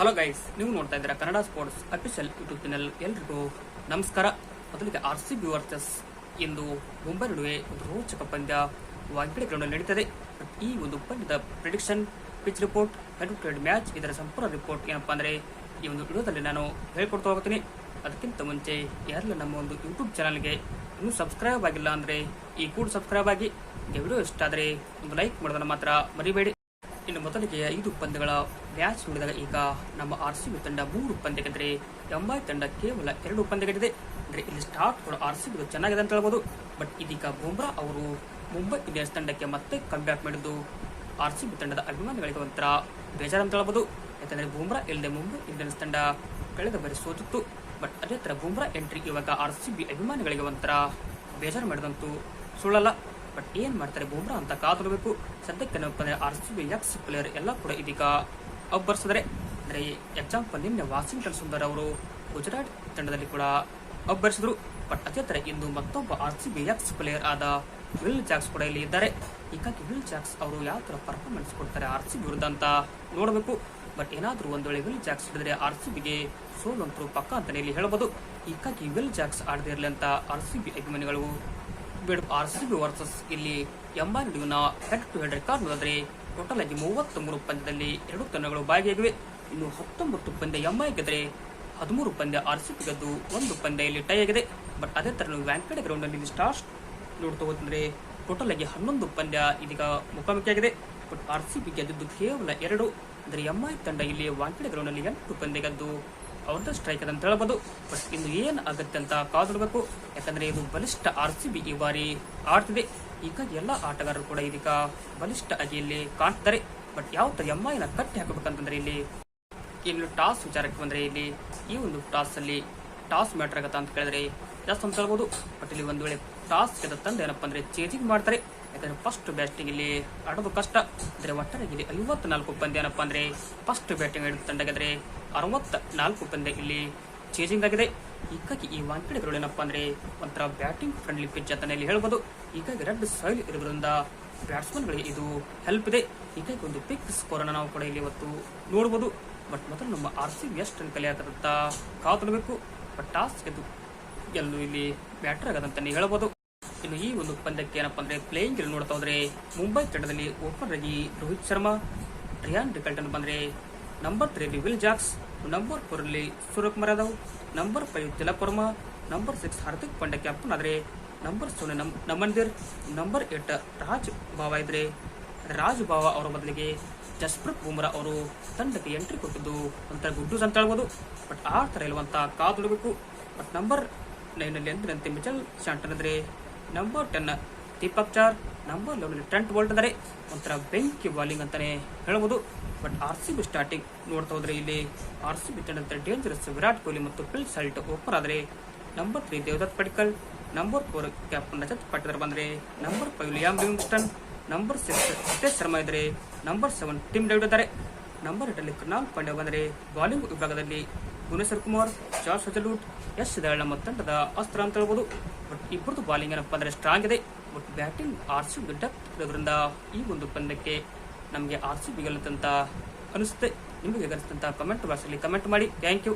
Hello guys ನೀವು ನೋಡ್ತಾ ಇದ್ದೀರಾ Kannada sports official YouTube channel ಎಲ್ರಿಗೂ ನಮಸ್ಕಾರ. ಮೊದಲಿಗೆ ಆರ್ ಸಿ ಬಿ ವರ್ಸಸ್ ಇಂದು ಮುಂಬೈ ನಡುವೆ ರೋಚಕ ಪಂದ್ಯ ವಾಗ್ಬೇಡಿ ಗ್ರೌಂಡ್ ನಡೀತದೆ. ಈ ಒಂದು ಪಂದ್ಯದ prediction pitch report head match ಇದರ ಸಂಪೂರ್ಣ ರಿಪೋರ್ಟ್ ಏನಪ್ಪಾ ಅಂದರೆ ಈ ಒಂದು ವಿಡಿಯೋದಲ್ಲಿ ನಾನು ಹೇಳ್ಕೊಡ್ತಾ ಹೋಗ್ತೀನಿ. ಅದಕ್ಕಿಂತ ಮುಂಚೆ ಯಾರೆಲ್ಲ ನಮ್ಮ ಒಂದು ಯೂಟ್ಯೂಬ್ ಚಾನಲ್ಗೆ ಇನ್ನೂ ಸಬ್ಸ್ಕ್ರೈಬ್ ಆಗಿಲ್ಲ ಅಂದ್ರೆ ಈ ಕೂಡ ಸಬ್ಸ್ಕ್ರೈಬ್ ಆಗಿ. ವಿಡಿಯೋ ಇಷ್ಟ ಆದರೆ ಒಂದು ಲೈಕ್ ಮಾಡೋದನ್ನು ಮಾತ್ರ ಮರಿಬೇಡಿ. ಇನ್ನು ಮೊದಲಿಗೆ ಐದು ಪಂದ್ಯಗಳ ಮ್ಯಾಚ್ ನೋಡಿದಾಗ ಈಗ ನಮ್ಮ ಆರ್ ಸಿ ಬಿ ತಂಡ ಮೂರು ಪಂದ್ಯ ಗೆದ್ದರೆ ಎಂಬೈ ತಂಡ ಕೇವಲ ಎರಡು ಪಂದ್ಯ ಗೆದ್ದಿದೆ ಅಂದ್ರೆ ಇಲ್ಲಿ ಸ್ಟಾರ್ಟ್ ಕೂಡ ಆರ್ ಸಿ ಬಿ ಚೆನ್ನಾಗಿದೆ ಅಂತ ಹೇಳ್ಬೋದು. ಬಟ್ ಇದೀಗ ಬುಮ್ರಾ ಅವರು ಮುಂಬೈ ಇಂಡಿಯನ್ಸ್ ತಂಡಕ್ಕೆ ಮತ್ತೆ ಕಂಬ್ಯಾಕ್ ಮಾಡಿದ್ದು ಆರ್ ಸಿ ಬಿ ತಂಡದ ಅಭಿಮಾನಿಗಳಿಗೆ ಒಂಥರ ಬೇಜಾರು ಅಂತ ಹೇಳ್ಬೋದು. ಯಾಕಂದ್ರೆ ಬುಮ್ರಾ ಇಲ್ಲದೆ ಮುಂಬೈ ಇಂಡಿಯನ್ಸ್ ತಂಡ ಕಳೆದ ಬಾರಿ ಸೋತಿತ್ತು. ಬಟ್ ಅದೇ ತರ ಬುಮ್ರಾ ಎಂಟ್ರಿ ಇವಾಗ ಆರ್ ಸಿ ಬಿ ಅಭಿಮಾನಿಗಳಿಗೆ ಒಂಥರ ಬೇಜಾರು ಮಾಡಿದಂತೂ ಸುಳ್ಳಲ್ಲ. ಬಟ್ ಏನ್ ಮಾಡ್ತಾರೆ? ಬುಮ್ರಾ ಅಂತ ಕಾದಿರಬೇಕು ಸದ್ಯಕ್ಕೆ ಏನಪ್ಪ ಅಂದ್ರೆ R C B ex player ಎಲ್ಲ ಕೂಡ ಇದೀಗ ಅಬ್ಬರಿಸಿದರೆ ಅಂದ್ರೆ ಎಕ್ಸಾಂಪಲ್ ನಿನ್ನೆ ವಾಷಿಂಗ್ಟನ್ ಸುಂದರ್ ಅವರು ಗುಜರಾತ್ ತಂಡದಲ್ಲಿ ಕೂಡ ಅಬ್ಬರಿಸಿದ್ರು ಬಟ್ ಅದೇ ತರ ಇಂದು ಮತ್ತೊಬ್ಬ R C B ex player ಆದ ವಿಲ್ ಜಾಕ್ಸ್ ಕೂಡ ಇಲ್ಲಿ ಇದ್ದಾರೆ. ಹೀಗಾಗಿ ವಿಲ್ ಜಾಕ್ಸ್ ಅವರು ಯಾವ ತರ ಪರ್ಫಾರ್ಮೆನ್ಸ್ ಕೊಡ್ತಾರೆ ಆರ್ ಸಿ ಬಿ ವಿರುದ್ಧ ಅಂತ ನೋಡಬೇಕು. ಬಟ್ ಏನಾದ್ರೂ ಒಂದ್ ವೇಳೆ ವಿಲ್ ಜಾಕ್ಸ್ ಹಿಡಿದ್ರೆ ಆರ್ ಸಿ ಬಿಗೆ ಸೋಲಂತರೂ ಪಕ್ಕ ಅಂತಲೇ ಇಲ್ಲಿ ಹೇಳ್ಬೋದು. ಹೀಗಾಗಿ ವಿಲ್ ಜಾಕ್ಸ್ ಆಡದೇ ಇರಲಿ ಅಂತ ಆರ್ ಸಿ ಬಿ ಅಭಿಮಾನಿಗಳು ಬೇಡ ಆರ್ ಸಿ ಬಿ ವರ್ಸಸ್ ಇಲ್ಲಿ ಎಂಬೈ ನಡುವಿನ ಹೆಡ್ ಟು ಹೆಡ್ ರೆಕಾರ್ಡ್ ನೋಡಿದ್ರೆ ಟೋಟಲ್ ಆಗಿ ಮೂವತ್ತ್ ಮೂರು ಪಂದ್ಯದಲ್ಲಿ ಎರಡು ತಂಡಗಳು ಭಾಗಿಯಾಗಿವೆ. ಇನ್ನು ಹತ್ತೊಂಬತ್ತು ಪಂದ್ಯ ಎಂಬೈ ಗೆದ್ರೆ ಹದಿಮೂರು ಪಂದ್ಯ ಆರ್ ಸಿ ಬಿ ಗೆದ್ದು ಒಂದು ಪಂದ್ಯ ಇಲ್ಲಿ ಟೈ ಆಗಿದೆ. ಬಟ್ ಅದೇ ತರ ವ್ಯಾಂಕಡೆ ಗ್ರೌಂಡ್ ಅಲ್ಲಿ ಸ್ಟಾರ್ಸ್ ನೋಡ್ತಾ ಹೋದ್ರೆ ಟೋಟಲ್ ಆಗಿ ಹನ್ನೊಂದು ಪಂದ್ಯ ಇದೀಗ ಮುಖಾಮುಖಿಯಾಗಿದೆ. ಬಟ್ ಆರ್ ಸಿ ಬಿ ಗೆದ್ದಿದ್ದು ಕೇವಲ ಎರಡು. ಅಂದ್ರೆ ಎಂಐ ತಂಡ ಇಲ್ಲಿ ವಾಂಕಡೆ ಗ್ರೌಂಡ್ ಅಲ್ಲಿ ಎಂಟು ಪಂದ್ಯ ಗೆದ್ದು ಅವ್ರದ್ದು ಸ್ಟ್ರೈಕ್ ಅಂತ ಹೇಳ್ಬೋದು. ಬಟ್ ಇನ್ನು ಏನು ಆಗುತ್ತೆ ಅಂತ ಕಾದಿರಬೇಕು ಯಾಕಂದ್ರೆ ಇದು ಬಲಿಷ್ಠ ಆರ್ ಸಿ ಬಿ ಈ ಬಾರಿ ಆಡ್ತಿದೆ. ಈಗ ಎಲ್ಲ ಆಟಗಾರರು ಕೂಡ ಇದೀಗ ಬಲಿಷ್ಠ ಆಗಿ ಇಲ್ಲಿ ಬಟ್ ಯಾವ ತರ ಎಂಐನ ಕಟ್ಟಿ ಹಾಕಬೇಕಂತಂದ್ರೆ ಇಲ್ಲಿ ಇನ್ನು ಟಾಸ್ ವಿಚಾರಕ್ಕೆ ಬಂದ್ರೆ ಇಲ್ಲಿ ಈ ಒಂದು ಟಾಸ್ ಅಲ್ಲಿ ಟಾಸ್ ಮ್ಯಾಟರ್ ಆಗತ್ತ ಅಂತ ಕೇಳಿದ್ರೆ ಜಾಸ್ತಿ ಅಂತ ಹೇಳ್ಬೋದು. ಬಟ್ ಇಲ್ಲಿ ಒಂದು ವೇಳೆ ಟಾಸ್ ಗೆದ್ದ ತಂಡ ಏನಪ್ಪ ಅಂದ್ರೆ ಚೇಂಜಿಂಗ್ ಮಾಡ್ತಾರೆ. ಯಾಕಂದ್ರೆ ಫಸ್ಟ್ ಬ್ಯಾಟಿಂಗ್ ಇಲ್ಲಿ ಆಡೋದು ಕಷ್ಟ. ಅಂದ್ರೆ ಒಟ್ಟಾರೆ ಇಲ್ಲಿ ಐವತ್ನಾಲ್ಕು ಪಂದ್ಯ ಏನಪ್ಪ ಅಂದ್ರೆ ಫಸ್ಟ್ ಬ್ಯಾಟಿಂಗ್ ಹಿಡಿದ ತಂಡ ಗೆದ್ರೆ ಅರವತ್ತ ನಾಲ್ಕು ಪಂದ್ಯ ಇಲ್ಲಿ ಚೇಂಜಿಂಗ್ ಆಗಿದೆ. ಹೀಗಾಗಿ ಈ ವಾಂಕಡೆಗಳು ಏನಪ್ಪ ಅಂದ್ರೆ ಒಂಥರ ಬ್ಯಾಟಿಂಗ್ ಫ್ರೆಂಡ್ಲಿ ಪಿಚ್ ಅಂತ ಇಲ್ಲಿ ಹೇಳ್ಬೋದು. ಹೀಗಾಗಿ ರೆಡ್ ಸಾಯಿಲ್ ಇರೋದ್ರಿಂದ ಬ್ಯಾಟ್ಸ್ಮನ್ಗಳಿಗೆ ಇದು ಹೆಲ್ಪ್ ಇದೆ. ಹೀಗಾಗಿ ಒಂದು ಪಿಕ್ ಸ್ಕೋರ್ ಅನ್ನು ನಾವು ಕೂಡ ಇಲ್ಲಿ ಇವತ್ತು ನೋಡಬಹುದು ಬಟ್ ಮೊದಲು ನಮ್ಮ ಆರ್ ಸಿ ಎಷ್ಟು ಕಲೆ ಆಗದಂತ ಕಾತುಡಬೇಕು ಬಟ್ ಟಾಸ್ ಗೆದ್ದು ಎಲ್ಲೂ ಇಲ್ಲಿ ಬ್ಯಾಟರ್ ಆಗದಂತಾನೆ ಹೇಳ್ಬೋದು. ಇನ್ನು ಈ ಒಂದು ಪಂದ್ಯಕ್ಕೆ ಏನಪ್ಪ ಅಂದ್ರೆ ಪ್ಲೇಯಿಂಗ್ ಇಲ್ಲಿ ನೋಡ್ತಾ ಹೋದ್ರೆ ಮುಂಬೈ ತಂಡದಲ್ಲಿ ಓಪನರ್ ಆಗಿ ರೋಹಿತ್ ಶರ್ಮಾ ರಿಯಾನ್ ರಿಕಲ್ಟನ್ ಬಂದ್ರೆ number three Will Jacks number four ಅಲ್ಲಿ Suryakumar Yadav number five Tilak Varma number six Hardik Pandya captain ಆದ್ರೆ ನಂಬರ್ ಸೆವೆನ್ ನಮ್ ನಮನ್ದಿರ್ ನಂಬರ್ ಏಟ್ ರಾಜ್ ಬಾವ ಇದ್ರೆ ರಾಜ್ ಬಾವ ಅವರ ಬದಲಿಗೆ ಜಸ್ಪ್ರೀತ್ ಬುಮ್ರಾ ಅವರು ತಂಡಕ್ಕೆ ಎಂಟ್ರಿ ಕೊಟ್ಟಿದ್ದು ಒಂಥರ ಗುಡ್ ನ್ಯೂಸ್ ಅಂತ ಹೇಳ್ಬೋದು. ಬಟ್ ಆ ಥರ ಇಲ್ವಂತ ಕಾದುಡಬೇಕು ಬಟ್ ನಂಬರ್ ನೈನಲ್ಲಿ ಎಂದಿನಂತೆ ಮಿಚಲ್ ಶಾಂಟನ್ ಅಂದ್ರೆ number ten Deepak Chahar number eleven Trent Boult ಅಂದರೆ ಒಂಥರ ಬೆಂಕಿ ಬಾಲಿಂಗ್ ಅಂತಾನೆ ಹೇಳ್ಬೋದು. But R C B starting ನೋಡ್ತಾ ಹೋದ್ರೆ ಇಲ್ಲಿ ಆರ್ ಸಿ ಬಿ ತಂಡದ ಡೇಂಜರಸ್ ವಿರಾಟ್ ಕೊಹ್ಲಿ ಮತ್ತು ಫಿಲ್ ಸಲ್ಟ್ ಓಪನ್ ಆದರೆ number three Devdutt Padikkal number four captain Rajat Patidar ಬಂದರೆ number five Liam Livingstone number six Hitesh Sharma ಇದ್ರೆ ನಂಬರ್ ಸೆವೆನ್ ಟಿಮ್ ಡೇವಿಡ್ ಇದ್ದಾರೆ. Number ಏಟಲ್ಲಿ ಕೃಣಾಲ್ ಪಾಂಡ್ಯ ಬಂದರೆ ಬಾಲಿಂಗ್ ವಿಭಾಗದಲ್ಲಿ ಭುವನೇಶ್ವರ್ ಕುಮಾರ್ ಜಾರ್ಜ್ ಹಜಲೂಟ್ ಎಸ್ ದಯಾಳ್ ನಮ್ಮ ತಂಡದ ಅಸ್ತ್ರ ಅಂತ ಹೇಳ್ಬೋದು. ಬಟ್ ಇಬ್ಬರದು ಬಾಲಿಂಗ್ ಏನಪ್ಪ ಅಂದರೆ ಸ್ಟ್ರಾಂಗ್ ಇದೆ. But batting R C B ಇರೋದ್ರಿಂದ ಈ ಒಂದು ಪಂದ್ಯಕ್ಕೆ ನಮಗೆ ಆರ್ ಸಿ ಬಿ ಗೆಲ್ಲುತ್ತಂತ ಅನಿಸುತ್ತೆ. ನಿಮಗೆ ಅನಿಸ್ತಂತ ಕಮೆಂಟ್ ಬಾಕ್ಸಲ್ಲಿ ಕಮೆಂಟ್ ಮಾಡಿ. Thank you